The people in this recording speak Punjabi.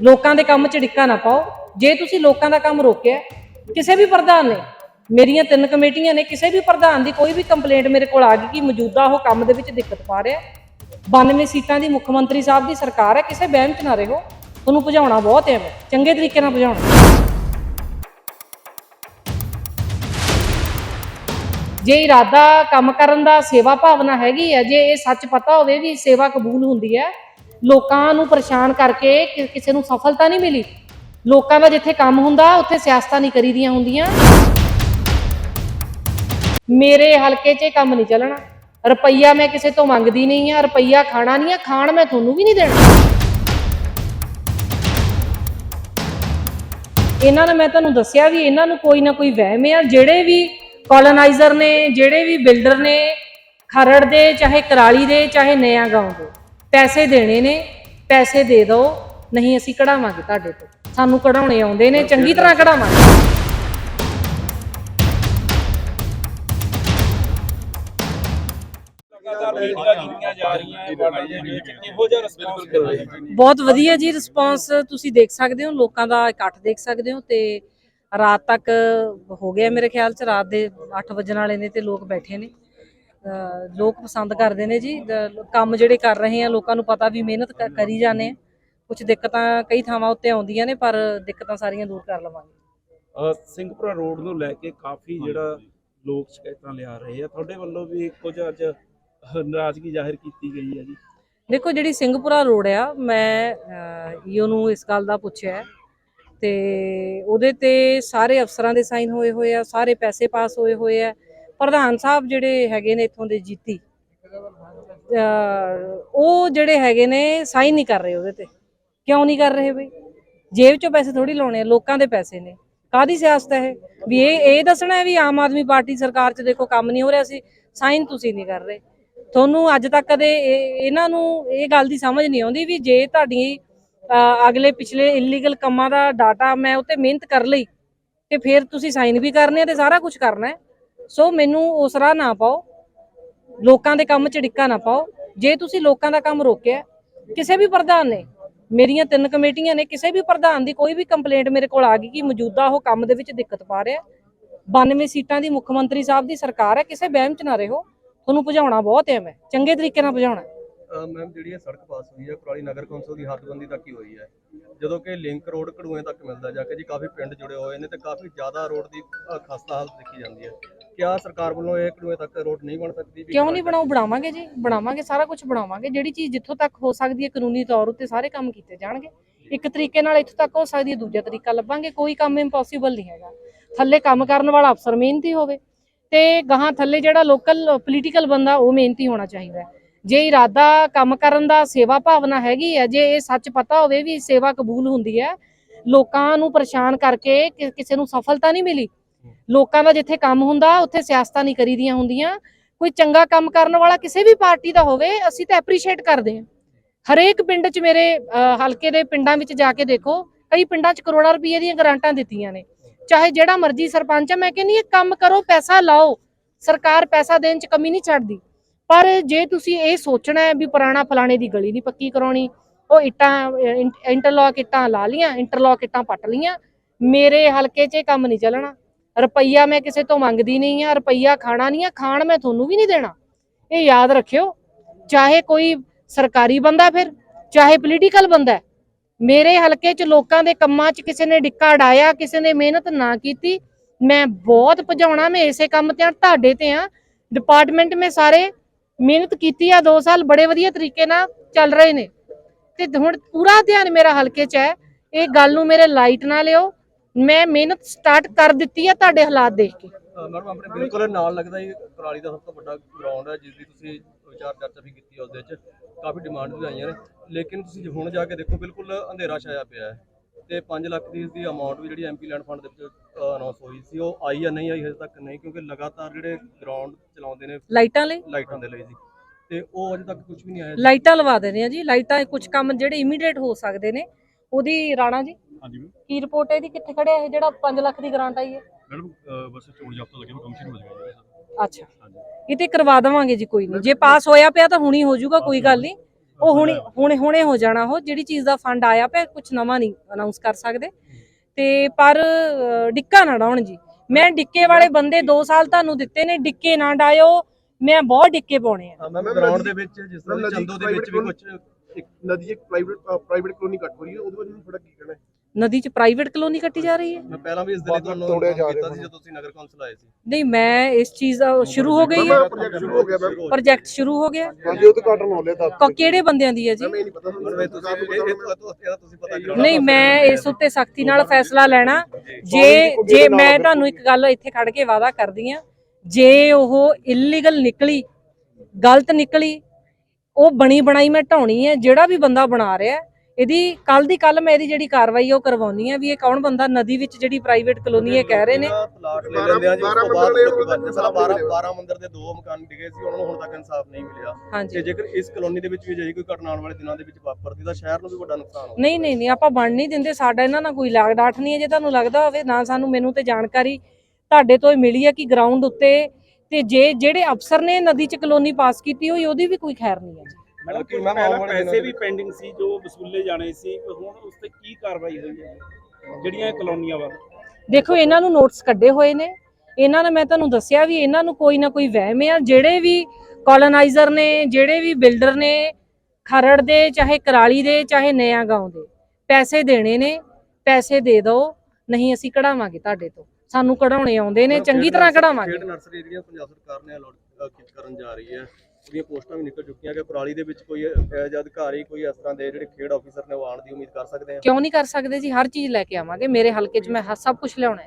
ਲੋਕਾਂ ਦੇ ਕੰਮ 'ਚ ਨਾ ਪਾਓ। ਜੇ ਤੁਸੀਂ ਲੋਕਾਂ ਦਾ ਕੰਮ ਰੋਕਿਆ, ਕਿਸੇ ਵੀ ਪ੍ਰਧਾਨ ਨੇ, ਮੇਰੀਆਂ ਤਿੰਨ ਕਮੇਟੀਆਂ ਨੇ, ਕਿਸੇ ਵੀ ਪ੍ਰਧਾਨ ਦੀ ਕੋਈ ਵੀ ਕੰਪਲੇਂਟ ਮੇਰੇ ਕੋਲ ਆ ਗਈ ਕਿ ਮੌਜੂਦਾ ਉਹ ਕੰਮ ਦੇ ਵਿੱਚ ਦਿੱਕਤ ਪਾ ਰਿਹਾ 92 ਸੀਟਾਂ ਦੀ ਮੁੱਖ ਮੰਤਰੀ ਸਾਹਿਬ ਦੀ ਸਰਕਾਰ ਹੈ, ਕਿਸੇ ਵਹਿਮ 'ਚ ਨਾ ਰਹੋ। ਤੁਹਾਨੂੰ ਭਜਾਉਣਾ ਬਹੁਤ ਹੈ ਚੰਗੇ ਤਰੀਕੇ ਨਾਲ ਭਜਾਉਣਾ। ਜੇ ਇਰਾਦਾ ਕੰਮ ਕਰਨ ਦਾ ਸੇਵਾ ਭਾਵਨਾ ਹੈਗੀ ਹੈ, ਜੇ ਇਹ ਸੱਚ ਪਤਾ ਹੋਵੇ ਵੀ ਸੇਵਾ ਕਬੂਲ ਹੁੰਦੀ ਹੈ ਲੋਕਾਂ ਨੂੰ ਪਰੇਸ਼ਾਨ ਕਰਕੇ ਕਿ- ਕਿਸੇ ਨੂੰ ਸਫਲਤਾ ਨਹੀਂ ਮਿਲੀ। ਲੋਕਾਂ ਦਾ ਜਿੱਥੇ ਕੰਮ ਹੁੰਦਾ, ਉੱਥੇ ਸਿਆਸਤਾਂ ਨਹੀਂ ਕਰੀਦੀਆਂ ਹੁੰਦੀਆਂ। ਮੇਰੇ ਹਲਕੇ 'ਚ ਇਹ ਕੰਮ ਨਹੀਂ ਚੱਲਣਾ। ਰੁਪਈਆ ਮੈਂ ਕਿਸੇ ਤੋਂ ਮੰਗਦੀ ਨਹੀਂ ਆ ਰੁਪਈਆ ਖਾਣਾ ਨਹੀਂ ਆ ਖਾਣ ਮੈਂ ਤੁਹਾਨੂੰ ਵੀ ਨਹੀਂ ਦੇਣਾ। ਇਹਨਾਂ ਨੇ ਮੈਂ ਤੁਹਾਨੂੰ ਦੱਸਿਆ ਵੀ ਇਹਨਾਂ ਨੂੰ ਕੋਈ ਨਾ ਕੋਈ ਵਹਿਮ ਆ ਜਿਹੜੇ ਵੀ ਕਲੋਨਾਈਜ਼ਰ ਨੇ, ਜਿਹੜੇ ਵੀ ਬਿਲਡਰ ਨੇ, ਖਰੜ ਦੇ, ਚਾਹੇ ਕਰਾਲੀ ਦੇ, ਚਾਹੇ ਨਿਆਂ ਗਾਉਂ ਦੇ। ਪੈਸੇ ਦੇਣੇ ਨੇ ਪੈਸੇ ਦੇ ਦਿਓ ਨਹੀਂ ਅਸੀਂ ਕਢਾਵਾਂਗੇ ਤੁਹਾਡੇ ਤੋਂ। ਸਾਨੂੰ ਕਢਾਉਣੇ ਆਉਂਦੇ ਨੇ ਚੰਗੀ ਤਰ੍ਹਾਂ ਕਢਾਵਾਂਗੇ। ਬਹੁਤ ਵਧੀਆ ਜੀ ਰਿਸਪਾਂਸ ਤੁਸੀਂ ਦੇਖ ਸਕਦੇ ਹੋ ਲੋਕਾਂ ਦਾ ਇਕੱਠ ਦੇਖ ਸਕਦੇ ਹੋ ਤੇ ਰਾਤ ਤੱਕ ਹੋ ਗਿਆ ਮੇਰੇ ਖਿਆਲ ਚ ਰਾਤ ਦੇ 8 ਵਜਣ ਵਾਲੇ ਨੇ ਤੇ ਲੋਕ ਬੈਠੇ ਨੇ। ਲੋਕ ਪਸੰਦ ਕਰਦੇ ਨੇ ਜੀ। ਕੰਮ ਜਿਹੜੇ ਕਰ ਰਹੇ ਆ ਲੋਕਾਂ ਨੂੰ ਪਤਾ ਵੀ ਮਿਹਨਤ ਕਰੀ ਜਾਂਦੇ ਆ। ਕੁਝ ਦਿੱਕਤਾਂ ਕਈ ਥਾਵਾਂ ਉੱਤੇ ਆਉਂਦੀਆਂ ਨੇ ਪਰ ਦਿੱਕਤਾਂ ਸਾਰੀਆਂ ਦੂਰ ਕਰ ਲਵਾਂਗੇ। ਸਿੰਘਪੁਰਾ ਰੋਡ ਨੂੰ ਲੈ ਕੇ ਕਾਫੀ ਜਿਹੜਾ ਲੋਕ ਸ਼ਿਕਾਇਤਾਂ ਲਿਆ ਰਹੇ ਆ। ਤੁਹਾਡੇ ਵੱਲੋਂ ਵੀ ਕੁਝ ਅੱਜ ਨਾਰਾਜ਼ਗੀ ਜ਼ਾਹਿਰ ਕੀਤੀ ਗਈ ਹੈ ਜੀ। ਦੇਖੋ ਜਿਹੜੀ ਸਿੰਘਪੁਰਾ ਰੋਡ ਆ ਮੈਂ ਈਓ ਨੂੰ ਇਸ ਗੱਲ ਦਾ ਪੁੱਛਿਆ ਤੇ ਉਹਦੇ ਤੇ ਸਾਰੇ ਅਫਸਰਾਂ ਦੇ ਸਾਈਨ ਹੋਏ ਹੋਏ ਆ ਸਾਰੇ ਪੈਸੇ ਪਾਸ ਹੋਏ ਹੋਏ ਆ। ਪ੍ਰਧਾਨ ਸਾਹਿਬ ਜਿਹੜੇ ਹੈਗੇ ਨੇ ਇੱਥੋਂ ਦੇ ਜੀਤੀ ਉਹ ਜਿਹੜੇ ਹੈਗੇ ਨੇ ਸਾਈਨ ਨਹੀਂ ਕਰ ਰਹੇ ਉਹਦੇ ਤੇ। ਕਿਉਂ ਨਹੀਂ ਕਰ ਰਹੇ ਬਈ? ਜੇਬ ਚੋਂ ਪੈਸੇ ਥੋੜੀ ਲਾਉਣੇ ਆ ਲੋਕਾਂ ਦੇ ਪੈਸੇ ਨੇ। ਕਾਦੀ ਸਿਆਸਤ ਹੈ ਇਹ? ਵੀ ਇਹ ਇਹ ਦੱਸਣਾ ਹੈ ਵੀ ਆਮ ਆਦਮੀ ਪਾਰਟੀ ਸਰਕਾਰ 'ਚ ਦੇਖੋ ਕੰਮ ਨਹੀਂ ਹੋ ਰਿਹਾ ਸੀ ਸਾਈਨ ਤੁਸੀਂ ਨਹੀਂ ਕਰ ਰਹੇ। ਤੁਹਾਨੂੰ ਅੱਜ ਤੱਕ ਕਦੇ ਇਹ- ਇਹਨਾਂ ਨੂੰ ਇਹ ਗੱਲ ਦੀ ਸਮਝ ਨਹੀਂ ਆਉਂਦੀ ਵੀ ਜੇ ਤੁਹਾਡੀ ਅਹ, ਅਗਲੇ ਪਿਛਲੇ ਇਲੀਗਲ ਕੰਮਾਂ ਦਾ ਡਾਟਾ ਮੈਂ ਉੱਤੇ ਮਿਹਨਤ ਕਰ ਲਈ ਤੇ ਫਿਰ ਤੁਸੀਂ ਸਾਈਨ ਵੀ ਕਰਨੇ ਆ ਤੇ ਸਾਰਾ ਕੁਝ ਕਰਨਾ ਹੈ। ਸੋ ਮੈਨੂੰ ਉਸ ਰਾਹ ਨਾ ਪਾਓ। ਲੋਕਾਂ ਦੇ ਕੰਮ 'ਚ ਨਾ ਪਾਓ। ਜੇ ਤੁਸੀਂ ਲੋਕਾਂ ਦਾ ਕੰਮ ਰੋਕਿਆ ਕਿਸੇ ਵੀ ਪ੍ਰਧਾਨ ਨੇ, ਮੇਰੀਆਂ ਤਿੰਨ ਕਮੇਟੀਆਂ ਨੇ, ਕਿਸੇ ਵੀ ਪ੍ਰਧਾਨ ਦੀ ਕੋਈ ਵੀ ਕੰਪਲੇਂਟ ਮੇਰੇ ਕੋਲ ਆ ਗਈ ਕਿ ਮੌਜੂਦਾ ਉਹ ਕੰਮ ਦੇ ਵਿੱਚ ਦਿੱਕਤ ਪਾ ਰਿਹਾ 92 ਸੀਟਾਂ ਦੀ ਮੁੱਖ ਮੰਤਰੀ ਸਾਹਿਬ ਦੀ ਸਰਕਾਰ ਹੈ, ਕਿਸੇ ਵਹਿਮ 'ਚ ਨਾ ਰਹੋ। ਤੁਹਾਨੂੰ ਭਜਾਉਣਾ ਬਹੁਤ ਹੈ ਮੈਂ। ਚੰਗੇ ਤਰੀਕੇ ਨਾਲ ਭਜਾਉਣਾ ਮੈਮ ਜਿਹੜੀ ਇਹ ਸੜਕ ਪਾਸ ਹੋਈ ਹੈ ਕੁਰਾਲੀ ਨਗਰ ਕੌਂਸਲ ਦੀ ਹੱਦਬੰਦੀ ਤੱਕ ਹੀ ਹੋਈ ਹੈ। ਜਦੋਂ ਕਿ ਲਿੰਕ ਰੋਡ ਕੜੂਏ ਤੱਕ ਮਿਲਦਾ ਜਾ ਕੇ ਜੀ ਕਾਫੀ ਪਿੰਡ ਜੁੜੇ ਹੋਏ ਨੇ ਤੇ ਕਾਫੀ ਜ਼ਿਆਦਾ ਰੋਡ ਦੀ ਅ, ਖਸਤਾ ਹਾਲਤ ਦੇਖੀ ਜਾਂਦੀ ਹੈ। ਕਿਆ ਸਰਕਾਰ ਵੱਲੋਂ ਇਹ ਕੜੂਏ ਤੱਕ ਰੋਡ ਨਹੀਂ ਬਣ ਸਕਦੀ? ਵੀ ਕਿਉਂ ਨਹੀਂ ਬਣਾਉ ਬਣਾਵਾਂਗੇ ਜੀ ਬਣਾਵਾਂਗੇ ਸਾਰਾ ਕੁਝ ਬਣਾਵਾਂਗੇ। ਜਿਹੜੀ ਚੀਜ਼ ਜਿੱਥੋਂ ਤੱਕ ਹੋ ਸਕਦੀ ਹੈ ਕਾਨੂੰਨੀ ਤੌਰ ਉੱਤੇ ਸਾਰੇ ਕੰਮ ਕੀਤੇ ਜਾਣਗੇ। ਇੱਕ ਤਰੀਕੇ ਨਾਲ ਇੱਥੋਂ ਤੱਕ ਹੋ ਸਕਦੀ ਹੈ ਦੂਜਾ ਤਰੀਕਾ ਲੱਭਾਂਗੇ। ਕੋਈ ਕੰਮ ਇੰਪੋਸੀਬਲ ਨਹੀਂ ਹੈਗਾ। ਥੱਲੇ ਕੰਮ ਕਰਨ ਵਾਲਾ ਅਫਸਰ ਮਿਹਨਤੀ ਹੋਵੇ ਤੇ ਗਾਹਾਂ ਥੱਲੇ ਜਿਹੜਾ ਲੋਕਲ ਪੋਲੀਟੀਕਲ ਬੰਦਾ ਉਹ ਮਿਹਨਤੀ ਹੋਣਾ ਚਾਹੀਦਾ ਹੈ। ਜੇ ਇਰਾਦਾ ਕੰਮ ਕਰਨ ਦਾ ਸੇਵਾ ਭਾਵਨਾ ਹੈਗੀ ਹੈ ਜੇ ਇਹ ਸੱਚ ਪਤਾ ਹੋਵੇ ਵੀ ਸੇਵਾ ਕਬੂਲ ਹੁੰਦੀ ਹੈ, ਲੋਕਾਂ ਨੂੰ ਪਰੇਸ਼ਾਨ ਕਰਕੇ ਕਿਸੇ ਨੂੰ ਸਫਲਤਾ ਨਹੀਂ ਮਿਲੀ। ਲੋਕਾਂ ਦਾ ਜਿੱਥੇ ਕੰਮ ਹੁੰਦਾ, ਉੱਥੇ ਸਿਆਸਤਾਂ ਨਹੀਂ ਕਰੀਦੀਆਂ ਹੁੰਦੀਆਂ। ਕੋਈ ਚੰਗਾ ਕੰਮ ਕਰਨ ਵਾਲਾ ਕਿਸੇ ਵੀ ਪਾਰਟੀ ਦਾ ਹੋਵੇ, ਅਸੀਂ ਤਾਂ ਐਪਰੀਸ਼ੀਏਟ ਕਰਦੇ ਹਾਂ। ਹਰੇਕ ਪਿੰਡ 'ਚ ਮੇਰੇ ਹਲਕੇ ਦੇ ਪਿੰਡਾਂ ਵਿੱਚ ਜਾ ਕੇ ਦੇਖੋ, ਕਈ ਪਿੰਡਾਂ 'ਚ ਕਰੋੜਾਂ ਰੁਪਏ ਦੀਆਂ ਗ੍ਰਾਂਟਾਂ ਦਿੱਤੀਆਂ ਨੇ। ਚਾਹੇ ਜਿਹੜਾ ਮਰਜ਼ੀ ਸਰਪੰਚ ਹੈ ਮੈਂ ਕਹਿੰਦੀ ਇਹ ਕੰਮ ਕਰੋ, ਪੈਸਾ ਲਾਓ। ਸਰਕਾਰ ਪੈਸਾ ਦੇਣ 'ਚ ਕਮੀ ਨਹੀਂ ਛੱਡਦੀ ਪਰ ਜੇ ਤੁਸੀਂ ਇਹ ਸੋਚਣਾ ਹੈ ਵੀ ਪੁਰਾਣਾ ਫਲਾਣੇ ਦੀ ਗਲੀ ਨਹੀਂ ਪੱਕੀ ਕਰਾਉਣੀ, ਉਹ ਇੱਟਾਂ ਇੰਟਰਲੌਕ ਇੱਟਾਂ ਲਾ ਲੀਆਂ ਇੰਟਰਲੌਕ ਇੱਟਾਂ ਪੱਟ ਲੀਆਂ ਮੇਰੇ ਹਲਕੇ 'ਚ ਇਹ ਕੰਮ ਨਹੀਂ ਚੱਲਣਾ। ਰੁਪਈਆ ਮੈਂ ਕਿਸੇ ਤੋਂ ਮੰਗਦੀ ਨਹੀਂ ਆ ਰੁਪਈਆ ਖਾਣਾ ਨਹੀਂ ਆ, ਖਾਣ ਮੈਂ ਤੁਹਾਨੂੰ ਵੀ ਨਹੀਂ ਦੇਣਾ। ਇਹ ਯਾਦ ਰੱਖਿਓ, ਚਾਹੇ ਕੋਈ ਸਰਕਾਰੀ ਬੰਦਾ ਫਿਰ, ਚਾਹੇ ਪੋਲੀਟੀਕਲ ਬੰਦਾ ਮੇਰੇ ਹਲਕੇ 'ਚ ਲੋਕਾਂ ਦੇ ਕੰਮਾਂ 'ਚ ਕਿਸੇ ਨੇ ਡਿੱਕਾ ਡਾਇਆ ਕਿਸੇ ਨੇ ਮਿਹਨਤ ਨਾ ਕੀਤੀ, ਮੈਂ ਬਹੁਤ ਭਜਾਉਣਾ, ਮੈਂ ਇਸੇ ਕੰਮ ਤੇ ਆ ਤੁਹਾਡੇ ਤੇ ਆ ਡਿਪਾਰਟਮੈਂਟ ਮੇ ਸਾਰੇ ਮਿਹਨਤ ਕੀਤੀ ਆ 2 ਸਾਲ ਬੜੇ ਵਧੀਆ ਤਰੀਕੇ ਨਾਲ ਚੱਲ ਰਹੇ ਨੇ। ਤੇ ਹੁਣ ਪੂਰਾ ਧਿਆਨ ਮੇਰਾ ਹਲਕੇ 'ਚ ਹੈ, ਇਹ ਗੱਲ ਨੂੰ ਮੇਰੇ ਲਾਈਟ ਨਾ ਲਿਓ। ਮੈਂ ਮਿਹਨਤ ਸਟਾਰਟ ਕਰ ਦਿੱਤੀ ਆ ਤੁਹਾਡੇ ਹਾਲਾਤ ਦੇਖ ਕੇ। ਮੈਡਮ, ਆਪਣੇ ਬਿਲਕੁਲ ਨਾਲ ਲੱਗਦਾ ਹੀ ਕੁਰਾਲੀ ਦਾ ਸਭ ਤੋਂ ਵੱਡਾ ਗਰਾਊਂਡ ਹੈ, ਜਿਸ ਦੀ ਤੁਸੀਂ ਵਿਚਾਰ ਚਰਚਾ ਵੀ ਕੀਤੀ ਉਸ ਦੇ ਵਿੱਚ ਕਾਫੀ ਡਿਮਾਂਡ ਵੀ ਆਈਆਂ ਨੇ। ਲੇਕਿਨ ਤੁਸੀਂ ਹੁਣ ਜਾ ਕੇ ਦੇਖੋ, ਬਿਲਕੁਲ ਅੰਧੇਰਾ ਛਾਇਆ ਪਿਆ ਹੈ। ਤੇ 5 ਲੱਖ ਦੀ ਇਸ ਦੀ ਅਮਾਉਂਟ ਵੀ ਜਿਹੜੀ ਐਮਪੀ ਲੈਂਡ ਫੰਡ ਦੇ ਵਿੱਚ ਅਨਾਉਂਸ ਹੋਈ ਸੀ ਉਹ ਆਈ ਜਾਂ ਨਹੀਂ ਆਈ ਹਜੇ ਤੱਕ ਨਹੀਂ ਕਿਉਂਕਿ ਲਗਾਤਾਰ ਜਿਹੜੇ ਗਰਾਊਂਡ ਚਲਾਉਂਦੇ ਨੇ ਲਾਈਟਾਂ ਲਈ? ਲਾਈਟਾਂ ਦੇ ਲਈ ਜੀ। ਤੇ ਉਹ ਅਜੇ ਤੱਕ ਕੁਝ ਵੀ ਨਹੀਂ ਆਇਆ ਲਾਈਟਾਂ ਲਵਾ ਦੇਣੇ ਆ ਜੀ ਲਾਈਟਾਂ ਕੁਝ ਕੰਮ ਜਿਹੜੇ ਇਮੀਡੀਏਟ ਹੋ ਸਕਦੇ ਨੇ। ਉਹਦੀ ਰਾਣਾ ਜੀ ਹਾਂਜੀ ਮੈਮ। ਕੀ ਰਿਪੋਰਟ ਹੈ ਇਹਦੀ? ਕਿੱਥੇ ਖੜਿਆ ਇਹ ਜਿਹੜਾ 5 ਲੱਖ ਦੀ ਗ੍ਰਾਂਟ ਆਈ ਹੈ? ਮੈਡਮ ਬਸ ਚੋਣ ਜਾਬਤਾ ਲੱਗਿਆ ਕੰਮ ਸ਼ੁਰੂ ਹੋ ਜਾਏਗਾ ਅੱਛਾ। ਇਹ ਤੇ ਕਰਵਾ ਦੇਵਾਂਗੇ ਜੀ ਕੋਈ ਨਹੀਂ। ਜੇ ਪਾਸ ਹੋਇਆ ਪਿਆ ਤਾਂ ਹੁਣੀ ਹੋ ਜਾਊਗਾ ਕੋਈ ਗੱਲ ਨਹੀਂ। ਉਹ ਹੁਣੇ ਹੁਣੇ ਹੁਣੇ ਹੋ ਜਾਣਾ ਉਹ ਜਿਹੜੀ ਚੀਜ਼ ਦਾ ਫੰਡ ਆਇਆ ਪਿਆ ਕੁਝ ਨਵਾਂ ਨਹੀਂ ਅਨਾਉਂਸ ਕਰ ਸਕਦੇ। ਤੇ ਪਰ ਡਿੱਕਾ ਨਾ ਡਾਉਣ ਜੀ। ਮੈਂ ਡਿੱਕੇ ਵਾਲੇ ਬੰਦੇ 2 ਸਾਲ ਤੁਹਾਨੂੰ ਦਿੱਤੇ ਨੇ ਡਿੱਕੇ ਨਾ ਡਾਇਓ। ਮੈਂ ਬਹੁਤ ਡਿੱਕੇ ਪਾਉਣੇ ਆ। ਮੈਮ ਗਰਾਊਂਡ ਦੇ ਵਿੱਚ ਜਿਸ ਤਰ੍ਹਾਂ ਚੰਦੋ ਦੇ ਵਿੱਚ ਵੀ ਕੁਝ ਨਦੀ ਇੱਕ ਪ੍ਰਾਈਵੇਟ ਪ੍ਰਾਈਵੇਟ ਕਲੋਨੀ ਕੱਟ ਹੋ ਰਹੀ ਹੈ ਉਹਦੇ ਬਾਰੇ ਥੋੜਾ ਕੀ ਕਹਿਣਾ ਹੈ? ਨਦੀ 'ਚ ਪ੍ਰਾਈਵੇਟ ਕਲੋਨੀ ਕੱਟੀ ਜਾ ਰਹੀ ਹੈ। ਮੈਂ ਪਹਿਲਾਂ ਵੀ ਇਸ ਦੇ ਲਈ ਤੁਹਾਨੂੰ ਤੋੜਿਆ ਜਾ ਰਿਹਾ ਸੀ ਜਦੋਂ ਤੁਸੀਂ ਨਗਰ ਕੌਂਸਲ ਆਏ ਸੀ। ਨਹੀਂ ਮੈਂ ਇਸ ਚੀਜ਼ ਦਾ ਸ਼ੁਰੂ ਹੋ ਗਈ ਹੈ। ਪ੍ਰੋਜੈਕਟ ਸ਼ੁਰੂ ਹੋ ਗਿਆ ਮੈਮ। ਪ੍ਰੋਜੈਕਟ ਸ਼ੁਰੂ ਹੋ ਗਿਆ। ਹਾਂਜੀ ਉਹ ਤਾਂ ਘਟਨ ਹੋ ਲਿਆ ਤਾਂ ਕ- ਕਿਹੜੇ ਬੰਦਿਆਂ ਦੀ ਹੈ ਜੀ? ਨਹੀਂ ਪਤਾ ਹੁਣ ਤੁਸੀਂ ਪਤਾ? ਕਰਾਉਣਾ ਮੈਂ ਇਸ ਉੱਤੇ ਸਖਤੀ ਨਾਲ ਫੈਸਲਾ ਲੈਣਾ। ਜੇ। ਜੇ ਮੈਂ ਤੁਹਾਨੂੰ ਇੱਕ ਗੱਲ ਇੱਥੇ ਖੜ ਕੇ ਵਾਅਦਾ ਕਰਦੀ ਆ ਜੇ ਉਹ ਇਲੀਗਲ ਨਿਕਲੀ ਗਲਤ ਨਿਕਲੀ ਉਹ ਬਣੀ ਬਣਾਈ ਮੈਂ ਢਾਉਣੀ ਹੈ ਜਿਹੜਾ ਵੀ ਬੰਦਾ ਬਣਾ ਰਿਹਾ ਹੈ, ਇਹਦੀ ਕੱਲ ਦੀ ਕੱਲ ਮੈਂ ਇਹਦੀ ਜਿਹੜੀ ਕਾਰਵਾਈ ਉਹ ਕਰਵਾਉਣੀ ਆ ਵੀ ਇਹ ਕੌਣ ਬੰਦਾ ਨਦੀ ਵਿੱਚ ਜਿਹੜੀ ਪ੍ਰਾਈਵੇਟ ਕਲੋਨੀ ਇਹ ਕਹਿ ਰਹੇ ਨੇ। ਪਲਾਟ ਲੈ ਲੈਂਦੇ ਆ ਜੀ ਉਸ ਬਾਰਾਂ ਤੋਂ ਬਾਅਦ ਮੰਦਰ ਲੋਕੀ ਦੇ ਬਣ ਸਾਲਾ 12 12 ਮੰਦਰ ਦੇ ਦੋ ਮਕਾਨ ਡਿਗੇ ਸੀ ਉਹਨਾਂ ਨੂੰ ਹੁਣ ਤੱਕ ਇਨਸਾਫ ਨਹੀਂ ਮਿਲਿਆ। ਤੇ ਹਾਂਜੀ ਜੇਕਰ ਇਸ ਕਲੋਨੀ ਦੇ ਵਿੱਚ ਵੀ ਅਜਿਹੀ ਕੋਈ ਘਟਨਾ ਆਉਣ ਵਾਲੇ ਦਿਨਾਂ ਦੇ ਵਿੱਚ ਵਾਪਰਦੀ ਤਾਂ ਸ਼ਹਿਰ ਨੂੰ ਵੀ ਵੱਡਾ ਨੁਕਸਾਨ ਹੋਊਗਾ ਨਹੀਂ ਨਹੀਂ ਨਹੀਂ ਆਪਾਂ ਬਣ ਨਹੀਂ ਦਿੰਦੇ ਸਾਡਾ ਇਹਨਾਂ ਨਾਲ ਕੋਈ ਲਾਗ ਡਾਟ ਨਹੀਂ ਹੈ ਜੇ ਤੁਹਾਨੂੰ ਲੱਗਦਾ ਹੋਵੇ ਨਾ ਸਾਨੂੰ ਮੈਨੂੰ ਤੇ ਜਾਣਕਾਰੀ ਤੁਹਾਡੇ ਤੋਂ ਹੀ ਮਿਲੀ ਹੈ ਕਿ ਗਰਾਊਂਡ ਉੱਤੇ ਤੇ ਜੇ ਜਿਹੜੇ ਅਫਸਰ ਨੇ ਨਦੀ ਚ ਕਲੋਨੀ ਪਾਸ ਕੀਤੀ ਹੋਈ ਉਹਦੀ ਵੀ ਕੋਈ ਖੈਰ ਨਹੀਂ ਹੈ ਜੀ। ਮੈਡਮ ਕਿ ਮੈਮ ਪਹਿਲਾਂ ਪੈਸੇ ਵੀ ਪੈਂਡਿੰਗ ਸੀ ਜੋ ਵਸੂਲੇ ਜਾਣੇ ਸੀ ਹੁਣ ਉਸ ਤੇ ਕੀ ਕਾਰਵਾਈ ਹੋਈ ਹੈ ਜਿਹੜੀਆਂ ਇਹ ਕਲੋਨੀਆਂ ਵੱਲ। ਦੇਖੋ ਇਹਨਾਂ ਨੂੰ ਨੋਟਿਸ ਕੱਢੇ ਹੋਏ ਨੇ। ਇਹਨਾਂ ਨੇ ਮੈਂ ਤੁਹਾਨੂੰ ਦੱਸਿਆ ਵੀ ਇਹਨਾਂ ਨੂੰ ਕੋਈ ਨਾ ਕੋਈ ਵਹਿਮ ਆ ਜਿਹੜੇ ਵੀ ਕਲੋਨਾਈਜ਼ਰ ਨੇ ਜਿਹੜੇ ਵੀ ਬਿਲਡਰ ਨੇ ਖਰੜ ਦੇ ਚਾਹੇ ਕਰਾਲੀ ਦੇ ਚਾਹੇ ਨਿਆਂ ਗਾਉਂ ਦੇ ਪੈਸੇ ਦੇਣੇ ਨੇ। ਪੈਸੇ ਦੇ ਦਿਓ ਨਹੀਂ ਅਸੀਂ ਕਢਾਵਾਂਗੇ ਤੁਹਾਡੇ ਤੋਂ। ਸਾਨੂੰ ਕਢਾਉਣੇ ਆਉਂਦੇ ਨੇ ਚੰਗੀ ਤਰ੍ਹਾਂ ਕਢਾਵਾਂਗੇ। ਖੇਡ ਨਰਸਰੀ ਜਿਹੜੀਆਂ ਪੰਜਾਬ ਸਰਕਾਰ ਨੇ ਅਲੋਟ ਕਰਨ ਜਾ ਰਹੀ ਹੈ? ਉਹਦੀਆਂ ਪੋਸਟਾਂ ਵੀ ਨਿਕਲ ਚੁੱਕੀਆਂ ਕਿ ਕੁਰਾਲੀ ਦੇ ਵਿੱਚ ਕੋਈ ਇਹੋ ਅਧਿਕਾਰੀ ਕੋਈ ਇਸ ਤਰ੍ਹਾਂ ਦੇ ਜਿਹੜੇ ਖੇਡ ਆਫੀਸਰ ਨੇ ਉਹ ਆਉਣ ਦੀ ਉਮੀਦ ਕਰ ਸਕਦੇ ਆ? ਕਿਉਂ ਨਹੀਂ ਕਰ ਸਕਦੇ ਜੀ? ਹਰ ਚੀਜ਼ ਲੈ ਕੇ ਆਵਾਂਗੇ। ਮੇਰੇ ਹਲਕੇ 'ਚ ਮੈਂ ਹ- ਸਭ ਕੁਝ ਲਿਆਉਣਾ ਹੈ।